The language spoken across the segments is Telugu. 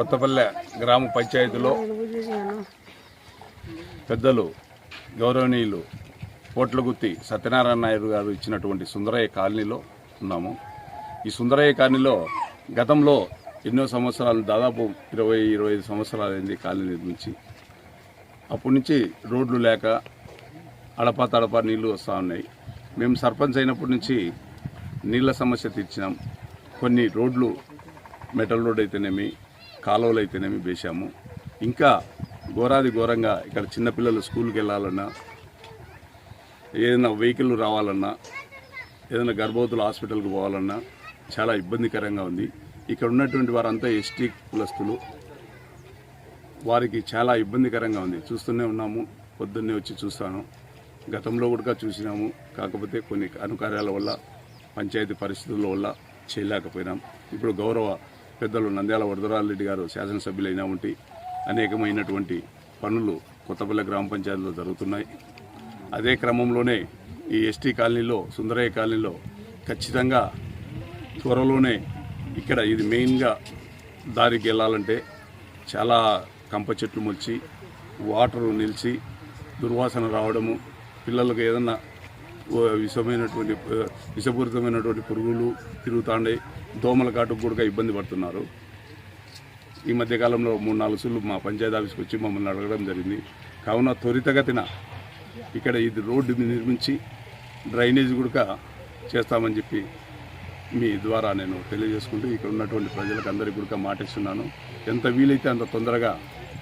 Kothapalle గ్రామ పంచాయతీలో పెద్దలు గౌరవనీయులు పోట్లగుత్తి సత్యనారాయణ నాయుడు గారు ఇచ్చినటువంటి సుందరయ్య కాలనీలో ఉన్నాము. ఈ సుందరయ్య కాలనీలో గతంలో ఎన్నో సంవత్సరాలు దాదాపు ఇరవై ఇరవై ఐదు సంవత్సరాలు అయింది కాలనీ నిర్మించి అప్పటి నుంచి రోడ్లు లేక అడపా తడపా నీళ్ళు వస్తూ ఉన్నాయి. మేము సర్పంచ్ అయినప్పటి నుంచి నీళ్ళ సమస్య తీర్చినాం. కొన్ని రోడ్లు మెటల్ రోడ్ అయితేనేమి కాలువలు అయితేనేమి వేశాము. ఇంకా ఘోరాది ఘోరంగా ఇక్కడ చిన్నపిల్లలు స్కూల్కి వెళ్ళాలన్నా ఏదైనా వెహికల్ రావాలన్నా ఏదైనా గర్భవతులు హాస్పిటల్కి పోవాలన్నా చాలా ఇబ్బందికరంగా ఉంది. ఇక్కడ ఉన్నటువంటి వారంతా ఎస్టీ కులస్తులు. వారికి చాలా ఇబ్బందికరంగా ఉంది. చూస్తూనే ఉన్నాము. పొద్దున్నే వచ్చి చూస్తాను. గతంలో కూడా చూసినాము. కాకపోతే కొన్ని అనుకార్యాల వల్ల పంచాయతీ పరిస్థితుల వల్ల చేయలేకపోయినాం. ఇప్పుడు గౌరవ పెద్దలు నంద్యాల వరదరారెడ్డి గారు శాసనసభ్యులైన వంటి అనేకమైనటువంటి పనులు కొత్తపల్లి గ్రామ పంచాయతీలో జరుగుతున్నాయి. అదే క్రమంలోనే ఈ ఎస్టీ కాలనీలో సుందరయ్య కాలనీలో ఖచ్చితంగా త్వరలోనే ఇక్కడ ఇది మెయిన్గా దారికి వెళ్ళాలంటే చాలా కంప చెట్లు మొలిచి వాటర్ నిలిచి దుర్వాసన రావడము పిల్లలకు ఏదన్నా విషమైనటువంటి విషపూరితమైనటువంటి పురుగులు తిరుగుతాండే దోమల కాటుకు కూడా ఇబ్బంది పడుతున్నారు. ఈ మధ్యకాలంలో మూడు నాలుగు సార్లు మా పంచాయతీ ఆఫీస్కి వచ్చి మమ్మల్ని అడగడం జరిగింది. కావున త్వరితగతిన ఇక్కడ ఇది రోడ్డు నిర్మించి డ్రైనేజ్ కూడా చేస్తామని చెప్పి మీ ద్వారా నేను తెలియజేసుకుంటూ ఇక్కడ ఉన్నటువంటి ప్రజలకు అందరికీ కూడా మాటిస్తున్నాను. ఎంత వీలైతే అంత తొందరగా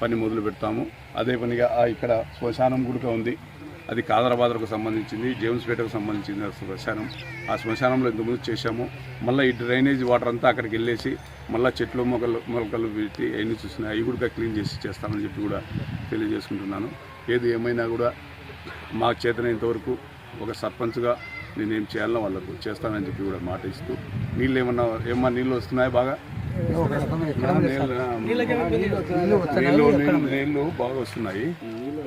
పని మొదలు పెడతాము అదే పనిగా ఇక్కడ శ్మశానం గుడిక ఉంది. అది కాదరాబాద్కు సంబంధించింది జేమ్స్పేటకు సంబంధించింది ఆ శ్మశానం. ఆ శ్మశానంలో ఇంతకుముందు చేశాము. మళ్ళీ ఈ డ్రైనేజ్ వాటర్ అంతా అక్కడికి వెళ్ళేసి మళ్ళీ చెట్లు మొక్కలు మొలకలు పెట్టి అవన్నీ చూసిన అవి కూడా క్లీన్ చేసి చేస్తామని చెప్పి కూడా తెలియజేసుకుంటున్నాను. ఏది ఏమైనా కూడా మా చేతనైనంత వరకు ఒక సర్పంచ్గా నేనేం చేయాలో వాళ్ళకు చేస్తానని చెప్పి కూడా మాట ఇస్తూ నీళ్ళు ఏమన్నా ఏమన్నా నీళ్ళు వస్తున్నాయి బాగా? నీళ్ళు నీళ్ళు నీళ్ళు బాగా వస్తున్నాయి.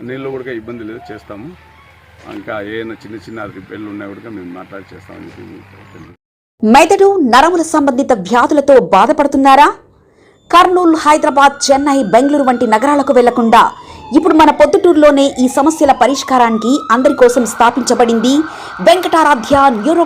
నీళ్ళు కూడా ఇబ్బంది లేదు చేస్తాము. ఇంకా ఏమైనా చిన్న చిన్న రిపేర్లు ఉన్నా కూడా మేము మాట్లాడి చేస్తామని చెప్పి మెదడు నరముల సంబంధిత వ్యాధులతో బాధపడుతున్నారా? కర్నూలు హైదరాబాద్ చెన్నై బెంగళూరు వంటి నగరాలకు వెళ్ళకుండా ఇప్పుడు మన పొద్దుటూరులోనే ఈ సమస్యల పరిష్కారానికి అందరి కోసం స్థాపించబడింది వెంకటారాధ్య న్యూరో